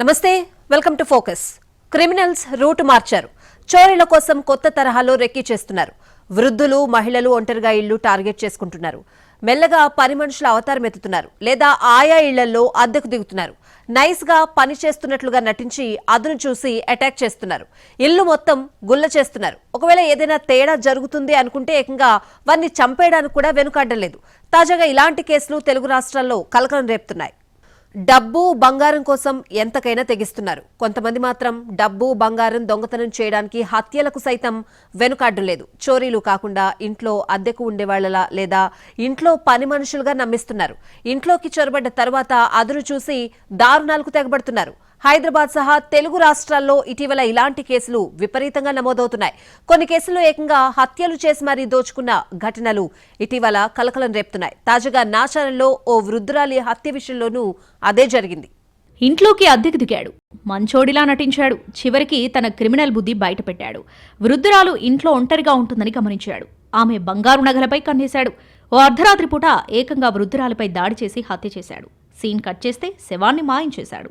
నమస్తే welcome to focus. Criminals route మార్చారు. చోరీల కోసం కొత్త తరహాలో రెక్కి చేస్తున్నారు. వృద్ధులు మహిళలు ఒంటరిగా ఇళ్ళు టార్గెట్ చేసుకుంటున్నారు. మెల్లగా పని మనుషుల అవతారం ఎత్తుతున్నారు. లేదా ఆయా ఇళ్ళలో అద్దెకు దిగుతున్నారు. నైస్గా పని చేస్తున్నట్లుగా నటించి అదును చూసి అటాక్ చేస్తున్నారు. ఇల్లు మొత్తం గుల్ల చేస్తున్నారు. ఒకవేళ ఏదైనా తేడా జరుగుతుంది అనుకుంటే ఏకంగా వారిని చంపేయడానికి కూడా వెనుకాడలేదు. తాజాగా ఇలాంటి కేసులు తెలుగు రాష్ట్రాల్లో కలకలం రేపుతున్నాయి. డబ్బు బంగారం కోసం ఎంతకైనా తెగిస్తున్నారు. కొంతమంది మాత్రం డబ్బు బంగారం దొంగతనం చేయడానికి హత్యలకు సైతం వెనుకాడడం లేదు. చోరీలు కాకుండా ఇంట్లో అద్దెకు ఉండేవాళ్ళలా లేదా ఇంట్లో పని మనుషులుగా నమ్మిస్తున్నారు. ఇంట్లోకి చొరబడ్డ తర్వాత అదురు చూసి దారుణాలకు తెగబడుతున్నారు. హైదరాబాద్ సహా తెలుగు రాష్ట్రాల్లో ఇటీవల ఇలాంటి కేసులు విపరీతంగా నమోదవుతున్నాయి. కొన్ని కేసుల్లో ఏకంగా హత్యలు చేసి మరీ దోచుకున్న ఘటనలు ఇటీవల కలకలం రేపుతున్నాయి. తాజాగా నాచారంలో ఓ వృద్ధురాలి హత్య విషయంలోనూ అదే జరిగింది. ఇంట్లోకి అద్దెకు దిగాడు. మంచోడిలా నటించాడు. చివరికి తన క్రిమినల్ బుద్ధి బయటపెట్టాడు. వృద్ధురాలు ఇంట్లో ఒంటరిగా ఉంటుందని గమనించాడు. ఆమె బంగారు నగలపై కన్నేశాడు. ఓ అర్ధరాత్రి పూట ఏకంగా వృద్ధురాలిపై దాడి చేసి హత్య చేశాడు. సీన్ కట్ చేస్తే శవాన్ని మాయం చేశాడు.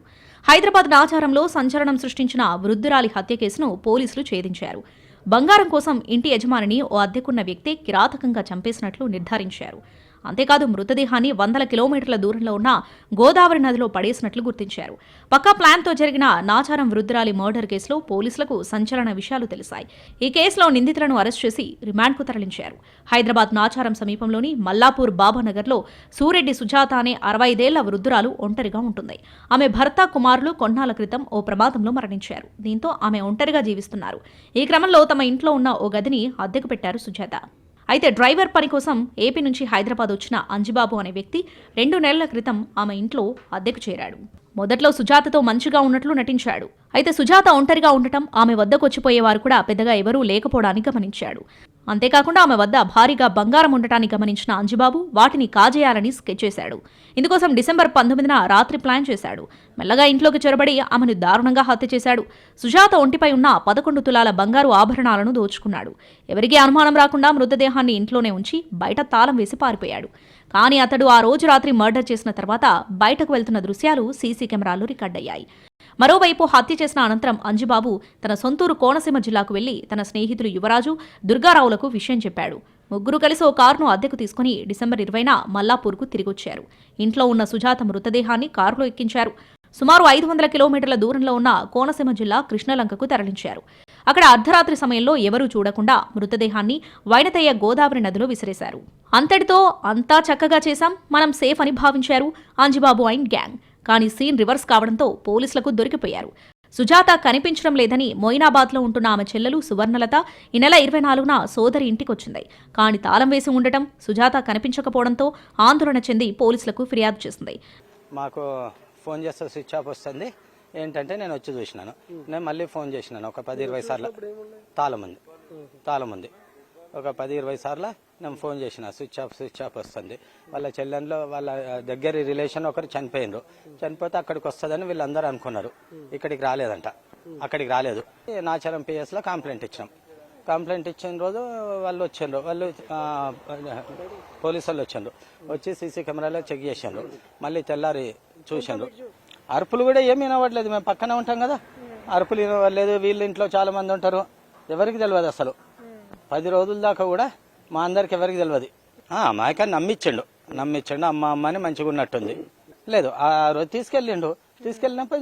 హైదరాబాద్ నాచారంలో సంచలనం సృష్టించిన వృద్ధురాలి హత్య కేసును పోలీసులు ఛేదించారు. బంగారం కోసం ఇంటి యజమానిని ఓ అద్దెకున్న వ్యక్తి కిరాతకంగా చంపేసినట్లు నిర్ధారించారు. అంతేకాదు మృతదేహాన్ని వందల కిలోమీటర్ల దూరంలో ఉన్న గోదావరి నదిలో పడేసినట్లు గుర్తించారు. పక్కా ప్లాన్తో జరిగిన నాచారం వృద్ధురాలి మర్డర్ కేసులో పోలీసులకు సంచలన విషయాలు తెలిసాయి ఈ కేసులో నిందితులను అరెస్ట్ చేసి రిమాండ్కు తరలించారు. హైదరాబాద్ నాచారం సమీపంలోని మల్లాపూర్ బాబానగర్లో సూరెడ్డి సుజాత అనే అరవై ఐదేళ్ళ వృద్ధురాలు ఒంటరిగా ఉంటుంది. ఆమె భర్త కుమారులు కొన్నాళ్ళ క్రితం ఓ ప్రమాదంలో మరణించారు. దీంతో ఆమె ఒంటరిగా జీవిస్తున్నారు. ఈ క్రమంలో తమ ఇంట్లో ఉన్న ఓ గదిని అద్దెకు పెట్టారు సుజాత. అయితే డ్రైవర్ పని కోసం ఏపీ నుంచి హైదరాబాద్ వచ్చిన అంజిబాబు అనే వ్యక్తి రెండు నెలల క్రితం ఆమె ఇంట్లో అద్దెకు చేరాడు. మొదట్లో సుజాతతో మంచిగా ఉన్నట్లు నటించాడు. అయితే సుజాత ఒంటరిగా ఉండటం ఆమె వద్దకు వచ్చిపోయేవారు కూడా పెద్దగా ఎవరూ లేకపోవడాన్ని గమనించాడు. అంతేకాకుండా ఆమె వద్ద భారీగా బంగారం ఉండటాన్ని గమనించిన అంజిబాబు వాటిని కాజేయాలని స్కెచ్ చేశాడు. ఇందుకోసం డిసెంబర్ పంతొమ్మిదిన రాత్రి ప్లాన్ చేశాడు. మెల్లగా ఇంట్లోకి చొరబడి ఆమెను దారుణంగా హత్య చేశాడు. సుజాత ఒంటిపై ఉన్న పదకొండు తులాల బంగారు ఆభరణాలను దోచుకున్నాడు. ఎవరికీ అనుమానం రాకుండా మృతదేహాన్ని ఇంట్లోనే ఉంచి బయట తాళం వేసి పారిపోయాడు. కానీ అతడు ఆ రోజు రాత్రి మర్డర్ చేసిన తర్వాత బయటకు వెళ్తున్న దృశ్యాలు సీసీ కెమెరాలు రికార్డయ్యాయి మరోవైపు హత్య చేసిన అనంతరం అంజుబాబు తన సొంతూరు కోనసీమ జిల్లాకు వెళ్ళి తన స్నేహితులు యువరాజు దుర్గారావులకు విషయం చెప్పాడు. ముగ్గురు కలిసి ఓ కారును అద్దెకు తీసుకుని డిసెంబర్ ఇరవైన మల్లాపూర్కు తిరిగొచ్చారు. ఇంట్లో ఉన్న సుజాత మృతదేహాన్ని కారులో ఎక్కించారు. సుమారు ఐదు వందల కిలోమీటర్ల దూరంలో ఉన్న కోనసీమ జిల్లా కృష్ణలంకకు తరలించారు. అక్కడ అర్ధరాత్రి సమయంలో ఎవరూ చూడకుండా మృతదేహాన్ని వైనతయ్య గోదావరి నదిలో విసిరేశారు. అంతటితో అంతా చక్కగా చేశాం. మనం సేఫ్ అని భావించారు అంజిబాబు అండ్ గ్యాంగ్. కానీ సీన్ రివర్స్ కావడంతో పోలీసులకు దొరికిపోయారు. సుజాత కనిపించడం లేదని మొయినాబాద్లో ఉంటున్న ఆమె చెల్లెలు సువర్ణలత ఈ నెల ఇరవై నాలుగున సోదరి ఇంటికొచ్చింది. కానీ తాళం వేసి ఉండటం సుజాత కనిపించకపోవడంతో ఆందోళన చెంది పోలీసులకు ఫిర్యాదు చేసింది. మాకు ఫోన్ చేస్తే స్విచ్ ఆఫ్ వస్తుంది. ఏంటంటే నేను వచ్చి చూసినాను. నేను మళ్ళీ ఫోన్ చేసినాను. ఒక పది ఇరవై సార్లు. తాళం ఉంది. తాళం ఉంది. ఒక పది ఇరవై సార్లు నేను ఫోన్ చేసిన. స్విచ్ ఆఫ్ స్విచ్ ఆఫ్ వస్తుంది. వాళ్ళ చెల్లెంలో వాళ్ళ దగ్గర రిలేషన్ ఒకరు చనిపోయినరు చనిపోతే అక్కడికి వస్తుందని వీళ్ళందరూ అనుకున్నారు. ఇక్కడికి రాలేదంట. అక్కడికి రాలేదు. నాచారం పిఎస్లో కంప్లైంట్ ఇచ్చినాం. కంప్లైంట్ ఇచ్చిన రోజు వాళ్ళు వచ్చిండ్రు. వాళ్ళు పోలీసు వాళ్ళు వచ్చిండ్రు. వచ్చి సీసీ కెమెరాలో చెక్ చేసిండ్రు. మళ్ళీ తెల్లారి చూసిండ్రు. అరుపులు కూడా ఏమి వినవట్లేదు మేము పక్కనే ఉంటాం కదా. అరుపులు వినవట్లేదు వీళ్ళ ఇంట్లో చాలా మంది ఉంటారు. ఎవరికి తెలియదు అసలు. పది రోజుల దాకా కూడా మా అందరికి ఎవరికి తెలియదు. మాక నమ్మిచ్చిండు. నమ్మిచ్చిండు. అమ్మ అమ్మ అని మంచిగా ఉన్నట్టుంది లేదు ఆ రోజు తీసుకెళ్ళిండు. తీసుకెళ్ళినప్పుడు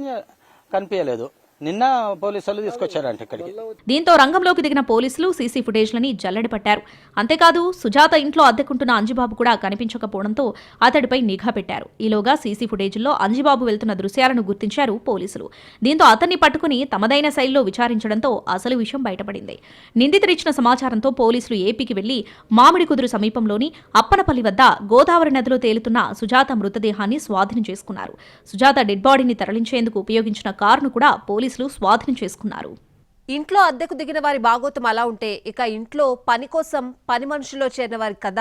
కనిపించలేదు నిన్న పోలీసులు తీసుకొచ్చారంట ఇక్కడికి. దీంతో రంగంలోకి దిగిన పోలీసులు సీసీ ఫుటేజ్లని జల్లడి పట్టారు. అంతేకాదు సుజాత ఇంట్లో అద్దెకుంటున్న అంజిబాబు కూడా కనిపించకపోవడంతో అతడిపై నిఘా పెట్టారు. ఈలోగా సీసీ ఫుటేజ్లో అంజిబాబు వెళ్తున్న దృశ్యాలను గుర్తించారు పోలీసులు. దీంతో అతన్ని పట్టుకుని తమదైన శైలిలో విచారించడంతో అసలు విషయం బయటపడింది. నిందితుడిచ్చిన సమాచారంతో పోలీసులు ఏపీకి వెళ్ళి మామిడి కుదురు సమీపంలోని అప్పనపల్లి వద్ద గోదావరి నదిలో తేలుతున్న సుజాత మృతదేహాన్ని స్వాధీనం చేసుకున్నారు. సుజాత డెడ్ బాడీని తరలించేందుకు ఉపయోగించిన కారును కూడా పోలీసులు స్వాధీనం చేసుకున్నారు. ఇంట్లో అద్దెకు దిగిన వారి బాగోతం అలా ఉంటే ఇక ఇంట్లో పని కోసం పని మనుషుల్లో చేరిన వారి కథ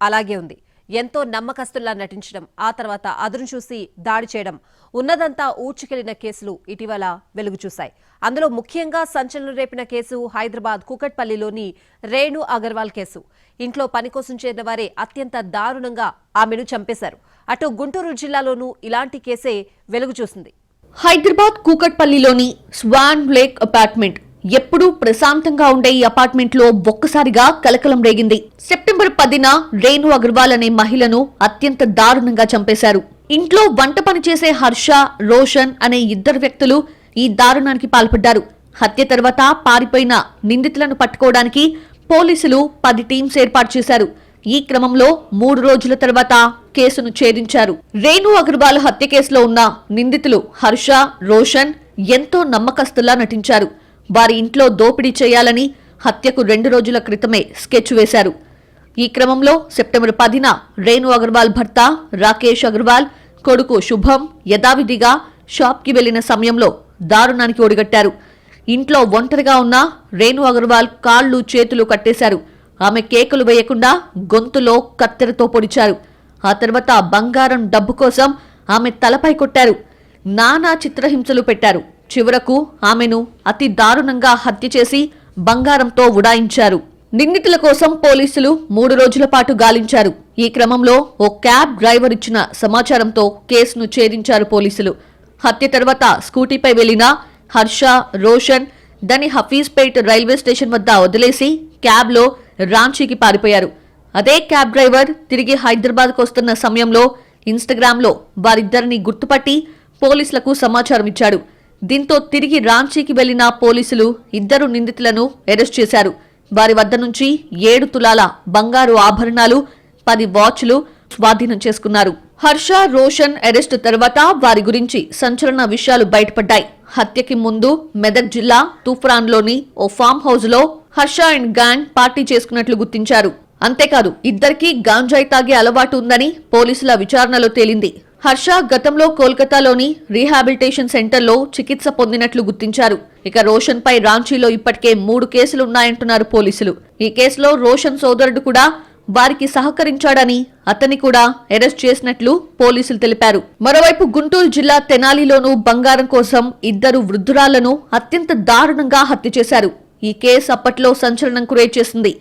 అలాగే ఉంది. ఎంతో నమ్మకస్తుల్లా నటించడం ఆ తర్వాత అదును చూసి దాడి చేయడం ఉన్నదంతా ఊడ్చుకెళ్ళిన కేసులు ఇటీవల వెలుగు చూశాయి అందులో ముఖ్యంగా సంచలనం రేపిన కేసు హైదరాబాద్ కుకట్పల్లిలోని రేణు అగర్వాల్ కేసు. ఇంట్లో పని కోసం చేరిన వారే అత్యంత దారుణంగా ఆమెను చంపేశారు. అటు గుంటూరు జిల్లాలోనూ ఇలాంటి కేసే వెలుగు చూసింది హైదరాబాద్ కూకట్పల్లిలోని స్వాన్ లేక్ అపార్ట్మెంట్ ఎప్పుడూ ప్రశాంతంగా ఉండే ఈ అపార్ట్మెంట్లో ఒక్కసారిగా కలకలం రేగింది. సెప్టెంబర్ పదిన రేణు అగర్వాల్ అనే మహిళను అత్యంత దారుణంగా చంపేశారు. ఇంట్లో వంట పని చేసే హర్ష రోషన్ అనే ఇద్దరు వ్యక్తులు ఈ దారుణానికి పాల్పడ్డారు. హత్య తర్వాత పారిపోయిన నిందితులను పట్టుకోవడానికి పోలీసులు పది టీమ్స్ ఏర్పాటు చేశారు. ఈ క్రమంలో మూడు రోజుల తర్వాత కేసును ఛేదించారు. రేణు అగర్వాల్ హత్య కేసులో ఉన్న నిందితులు హర్ష రోషన్ ఎంతో నమ్మకస్తులా నటించారు. వారి ఇంట్లో దోపిడీ చేయాలని హత్యకు రెండు రోజుల క్రితమే స్కెచ్ వేశారు. ఈ క్రమంలో సెప్టెంబర్ పదిన రేణు అగర్వాల్ భర్త రాకేష్ అగర్వాల్ కొడుకు శుభం యథావిధిగా షాప్కి వెళ్ళిన సమయంలో దారుణానికి ఒడిగట్టారు. ఇంట్లో ఒంటరిగా ఉన్న రేణు అగర్వాల్ కాళ్ళు చేతులు కట్టేశారు. ఆమె కేకులు వేయకుండా గొంతులో కత్తెరతో పొడిచారు. ఆ తర్వాత బంగారం డబ్బు కోసం ఆమె తలపై కొట్టారు. నానా చిత్రహింసలు పెట్టారు. చివరకు ఆమెను అతి దారుణంగా హత్య చేసి బంగారంతో ఉడాయించారు. నిందితుల కోసం పోలీసులు మూడు రోజుల పాటు గాలించారు. ఈ క్రమంలో ఓ క్యాబ్ డ్రైవర్ ఇచ్చిన సమాచారంతో కేసును ఛేదించారు పోలీసులు. హత్య తర్వాత స్కూటీపై వెళ్ళిన హర్ష రోషన్ దని హఫీజ్పేట్ రైల్వే స్టేషన్ వద్ద వదిలేసి క్యాబ్లో రాంచీకి పారిపోయారు. అదే క్యాబ్ డ్రైవర్ తిరిగి హైదరాబాద్కు వస్తున్న సమయంలో ఇన్స్టాగ్రామ్లో వారిద్దరిని గుర్తుపట్టి పోలీసులకు సమాచారం ఇచ్చాడు. దీంతో తిరిగి రాంచీకి వెళ్ళిన పోలీసులు ఇద్దరు నిందితులను అరెస్ట్ చేశారు. వారి వద్ద నుంచి ఏడు తులాల బంగారు ఆభరణాలు పది వాచ్లు స్వాధీనం చేసుకున్నారు. హర్ష రోషన్ అరెస్టు తర్వాత వారి గురించి సంచలన విషయాలు బయటపడ్డాయి. హత్యకి ముందు మెదక్ జిల్లా తుఫ్రాన్లోని ఓ ఫామ్ హౌస్లో హర్ష అండ్ గ్యాంగ్ పార్టీ చేసుకున్నట్లు గుర్తించారు. అంతేకాదు ఇద్దరికీ గాంజాయి తాగే అలవాటు ఉందని పోలీసుల విచారణలో తేలింది. హర్ష గతంలో కోల్కతాలోని రీహాబిలిటేషన్ సెంటర్లో చికిత్స పొందినట్లు గుర్తించారు. ఇక రోషన్ పై రాంచీలో ఇప్పటికే మూడు కేసులున్నాయంటున్నారు పోలీసులు. ఈ కేసులో రోషన్ సోదరుడు కూడా వారికి సహకరించాడని అతన్ని కూడా అరెస్ట్ చేసినట్లు పోలీసులు తెలిపారు. మరోవైపు గుంటూరు జిల్లా తెనాలిలోనూ బంగారం కోసం ఇద్దరు వృద్ధురాలను అత్యంత దారుణంగా హత్య చేశారు. ఈ కేసు అప్పట్లో సంచలనం కురే చేసింది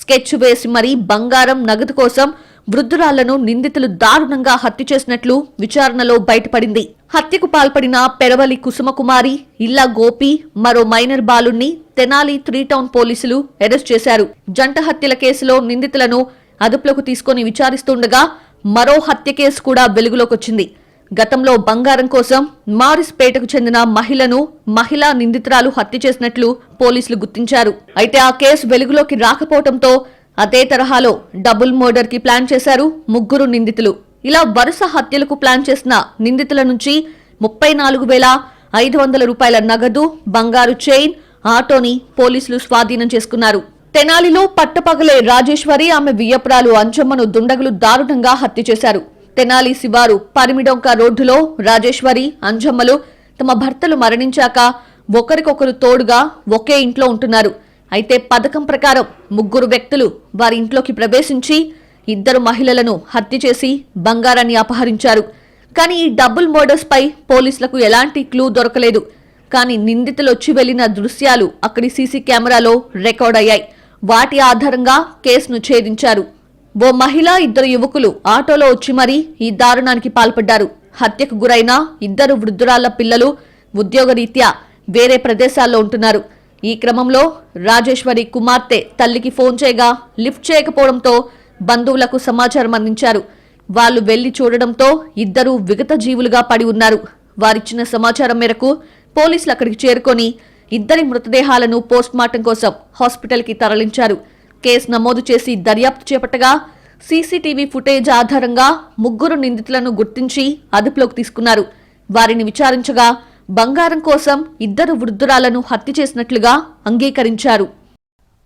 స్కెచ్ వేసి మరీ బంగారం నగదు కోసం వృద్ధురాళ్ళను నిందితులు దారుణంగా హత్య చేసినట్లు విచారణలో బయటపడింది. హత్యకు పాల్పడిన పెరవలి కుసుమకుమారి ఇల్లా గోపి మరో మైనర్ బాలుణ్ణి తెనాలి త్రీ టౌన్ పోలీసులు అరెస్ట్ చేశారు. జంట హత్యల కేసులో నిందితులను అదుపులోకి తీసుకుని విచారిస్తుండగా మరో హత్య కేసు కూడా వెలుగులోకొచ్చింది గతంలో బంగారం కోసం మారిస్పేటకు చెందిన మహిళను మహిళా నిందితురాలు హత్య చేసినట్లు పోలీసులు గుర్తించారు. అయితే ఆ కేసు వెలుగులోకి రాకపోవడంతో అదే తరహాలో డబుల్ మర్డర్కి ప్లాన్ చేశారు ముగ్గురు నిందితులు. ఇలా వరుస హత్యలకు ప్లాన్ చేసిన నిందితుల నుంచి ముప్పై నాలుగు వేల ఐదు వందల రూపాయల నగదు బంగారు చైన్ ఆటోని పోలీసులు స్వాధీనం చేసుకున్నారు. తెనాలిలో పట్టపగలే రాజేశ్వరి ఆమె వియ్యపురాలు అంజమ్మను దుండగులు దారుణంగా హత్య చేశారు. తెనాలి శివారు పరిమిడొంక రోడ్డులో రాజేశ్వరి అంజమ్మలు తమ భర్తలు మరణించాక ఒకరికొకరు తోడుగా ఒకే ఇంట్లో ఉంటున్నారు. అయితే పథకం ప్రకారం ముగ్గురు వ్యక్తులు వారి ఇంట్లోకి ప్రవేశించి ఇద్దరు మహిళలను హత్య చేసి బంగారాన్ని అపహరించారు. కానీ ఈ డబుల్ మర్డర్స్పై పోలీసులకు ఎలాంటి క్లూ దొరకలేదు. కానీ నిందితులు వచ్చి వెళ్ళిన దృశ్యాలు అక్కడి సీసీ కెమెరాలో రికార్డ్ అయ్యాయి వాటి ఆధారంగా కేసును ఛేదించారు. ఓ మహిళ ఇద్దరు యువకులు ఆటోలో వచ్చి మరీ ఈ దారుణానికి పాల్పడ్డారు. హత్యకు గురైన ఇద్దరు వృద్ధురాళ్ళ పిల్లలు ఉద్యోగరీత్యా వేరే ప్రదేశాల్లో ఉంటున్నారు. ఈ క్రమంలో రాజేశ్వరి కుమార్తె తల్లికి ఫోన్ చేయగా లిఫ్ట్ చేయకపోవడంతో బంధువులకు సమాచారం అందించారు. వాళ్ళు వెళ్ళి చూడడంతో ఇద్దరూ విగత జీవులుగా పడి ఉన్నారు. వారిచ్చిన సమాచారం మేరకు పోలీసులు అక్కడికి చేరుకొని ఇద్దరి మృతదేహాలను పోస్ట్మార్టం కోసం హాస్పిటల్కి తరలించారు. కేసు నమోదు చేసి దర్యాప్తు చేపట్టగా సీసీటీవీ ఫుటేజ్ ఆధారంగా ముగ్గురు నిందితులను గుర్తించి అదుపులోకి తీసుకున్నారు. వారిని విచారించగా బంగారం కోసం ఇద్దరు వృద్ధురాలను హత్య చేసినట్లుగా అంగీకరించారు.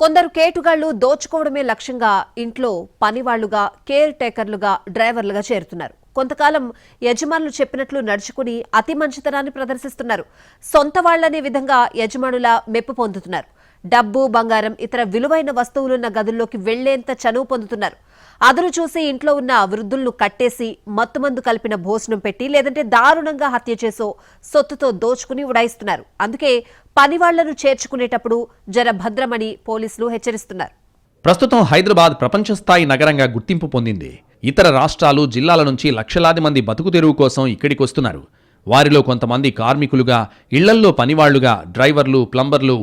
కొందరు కేటుగాళ్ళు దోచుకోవడమే లక్ష్యంగా ఇంట్లో పనివాళ్ళుగా కేర్ టేకర్లుగా డ్రైవర్లుగా చేరుతున్నారు. కొంతకాలం యజమానులు చెప్పినట్లు నడుచుకుని అతి మంచితనాన్ని ప్రదర్శిస్తున్నారు. సొంత వాళ్ళనే విధంగా యజమానుల మెప్పు పొందుతున్నారు. డబ్బు బంగారం ఇతర విలువైన వస్తువులున్న గదుల్లోకి వెళ్ళేంత చనువు పొందుతున్నారు. అదును చూసి ఇంట్లో ఉన్న వృద్ధులను కట్టేసి మత్తుమందు కలిపిన భోజనం పెట్టి లేదంటే దారుణంగా హత్య చేసో సొత్తుతో దోచుకుని ఉడాయిస్తున్నారు. అందుకే పనివాళ్ళను చేర్చుకునేటప్పుడు జర భద్రమని పోలీసులు హెచ్చరిస్తున్నారు. ప్రస్తుతం హైదరాబాద్ ప్రపంచ స్థాయి నగరంగా గుర్తింపు పొందింది. ఇతర రాష్ట్రాలు జిల్లాల నుంచి లక్షలాది మంది బతుకు తెరువు కోసం ఇక్కడికి వస్తున్నారు. వారిలో కొంతమంది కార్మికులుగా ఇళ్ళల్లో పనివాళ్ళుగా డ్రైవర్లు ప్లంబర్లు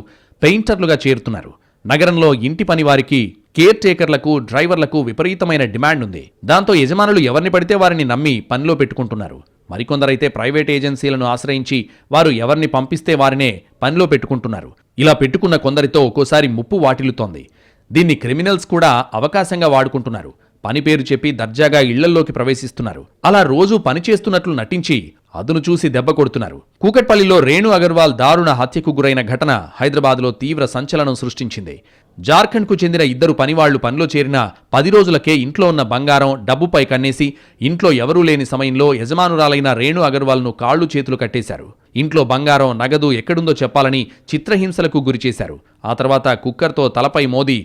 పెయింటర్లుగా చేరుతున్నారు. నగరంలో ఇంటి పని వారికి కేర్ టేకర్లకు డ్రైవర్లకు విపరీతమైన డిమాండ్ ఉంది. దాంతో యజమానులు ఎవరిని పడితే వారిని నమ్మి పనిలో పెట్టుకుంటున్నారు. మరికొందరైతే ప్రైవేట్ ఏజెన్సీలను ఆశ్రయించి వారు ఎవరిని పంపిస్తే వారినే పనిలో పెట్టుకుంటున్నారు. ఇలా పెట్టుకున్న కొందరితో ఒక్కోసారి ముప్పు వాటిల్లుతోంది. దీన్ని క్రిమినల్స్ కూడా అవకాశంగా వాడుకుంటున్నారు. పని పేరు చెప్పి దర్జాగా ఇళ్ళల్లోకి ప్రవేశిస్తున్నారు. అలా రోజూ పని చేస్తున్నట్లు నటించి అదును చూసి దెబ్బ కొడుతున్నారు. కూకట్పల్లిలో రేణు అగర్వాల్ దారుణ హత్యకు గురైన ఘటన హైదరాబాద్లో తీవ్ర సంచలనం సృష్టించింది. జార్ఖండ్కు చెందిన ఇద్దరు పనివాళ్ళు పనిలో చేరిన పది రోజులకే ఇంట్లో ఉన్న బంగారం డబ్బుపై కన్నేసి ఇంట్లో ఎవరూ లేని సమయంలో యజమానురాలైన రేణు అగర్వాల్ను కాళ్ళు చేతులు కట్టేశారు. ఇంట్లో బంగారం నగదు ఎక్కడుందో చెప్పాలని చిత్రహింసలకు గురిచేశారు ఆ తర్వాత కుక్కర్తో తలపై మోది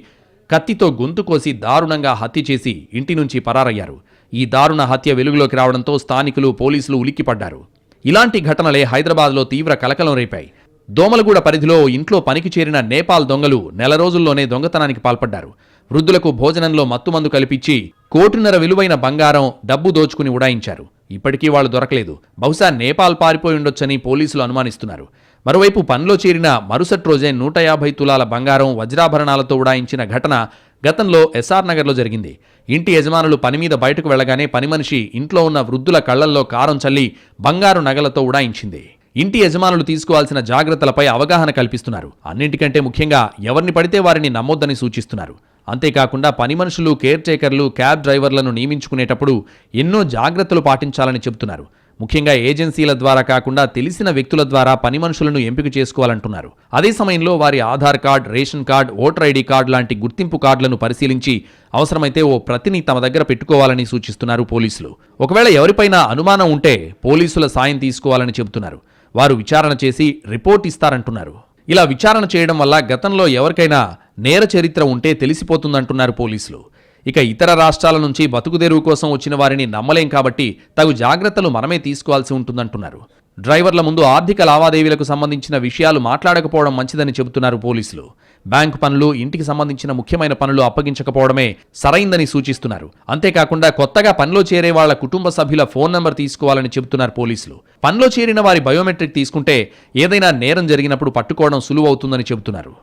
కత్తితో గొంతు కోసి దారుణంగా హత్య చేసి ఇంటి నుంచి పరారయ్యారు. ఈ దారుణ హత్య వెలుగులోకి రావడంతో స్థానికులు పోలీసులు ఉలిక్కిపడ్డారు. ఇలాంటి ఘటనలే హైదరాబాద్లో తీవ్ర కలకలం రేపాయి. దోమలగూడ పరిధిలో ఇంట్లో పనికి చేరిన నేపాల్ దొంగలు నెల రోజుల్లోనే దొంగతనానికి పాల్పడ్డారు. వృద్ధులకు భోజనంలో మత్తుమందు కల్పించి కోటిన్నర విలువైన బంగారం డబ్బు దోచుకుని ఉడాయించారు. ఇప్పటికీ వాళ్ళు దొరకలేదు. బహుశా నేపాల్ పారిపోయి ఉండొచ్చని పోలీసులు అనుమానిస్తున్నారు. మరోవైపు పనిలో చేరిన మరుసటి రోజే నూట యాభై తులాల బంగారం వజ్రాభరణాలతో ఉడాయించిన ఘటన గతంలో ఎస్ఆర్ నగర్లో జరిగింది. ఇంటి యజమానులు పని మీద బయటకు వెళ్ళగానే పని మనిషి ఇంట్లో ఉన్న వృద్ధుల కళ్ళల్లో కారం చల్లి బంగారు నగలతో ఉడాయించింది. ఇంటి యజమానులు తీసుకోవాల్సిన జాగ్రత్తలపై అవగాహన కల్పిస్తున్నారు. అన్నింటికంటే ముఖ్యంగా ఎవరిని పడితే వారిని నమ్మొద్దని సూచిస్తున్నారు. అంతేకాకుండా పని మనుషులు కేర్ టేకర్లు క్యాబ్ డ్రైవర్లను నియమించుకునేటప్పుడు ఎన్నో జాగ్రత్తలు పాటించాలని చెబుతున్నారు. ముఖ్యంగా ఏజెన్సీల ద్వారా కాకుండా తెలిసిన వ్యక్తుల ద్వారా పని మనుషులను ఎంపిక చేసుకోవాలంటున్నారు. అదే సమయంలో వారి Aadhaar card ration card voter ID card లాంటి గుర్తింపు కార్డులను పరిశీలించి అవసరమైతే ఓ ప్రతిని తమ దగ్గర పెట్టుకోవాలని సూచిస్తున్నారు పోలీసులు. ఒకవేళ ఎవరిపైనా అనుమానం ఉంటే పోలీసుల సాయం తీసుకోవాలని చెబుతున్నారు. వారు విచారణ చేసి రిపోర్ట్ ఇస్తారంటున్నారు. ఇలా విచారణ చేయడం వల్ల గతంలో ఎవరికైనా నేర చరిత్ర ఉంటే తెలిసిపోతుందంటున్నారు పోలీసులు. ఇక ఇతర రాష్ట్రాల నుంచి బతుకుదెరువు కోసం వచ్చిన వారిని నమ్మలేం కాబట్టి తగు జాగ్రత్తలు మనమే తీసుకోవాల్సి ఉంటుందంటున్నారు. డ్రైవర్ల ముందు ఆర్థిక లావాదేవీలకు సంబంధించిన విషయాలు మాట్లాడకపోవడం మంచిదని చెబుతున్నారు పోలీసులు. బ్యాంకు పనులు ఇంటికి సంబంధించిన ముఖ్యమైన పనులు అప్పగించకపోవడమే సరైందని సూచిస్తున్నారు. అంతేకాకుండా కొత్తగా పనిలో చేరే వాళ్ళ కుటుంబ సభ్యుల ఫోన్ నంబర్ తీసుకోవాలని చెబుతున్నారు పోలీసులు. పనిలో చేరిన వారి బయోమెట్రిక్ తీసుకుంటే ఏదైనా నేరం జరిగినప్పుడు పట్టుకోవడం సులువవుతుందని చెబుతున్నారు.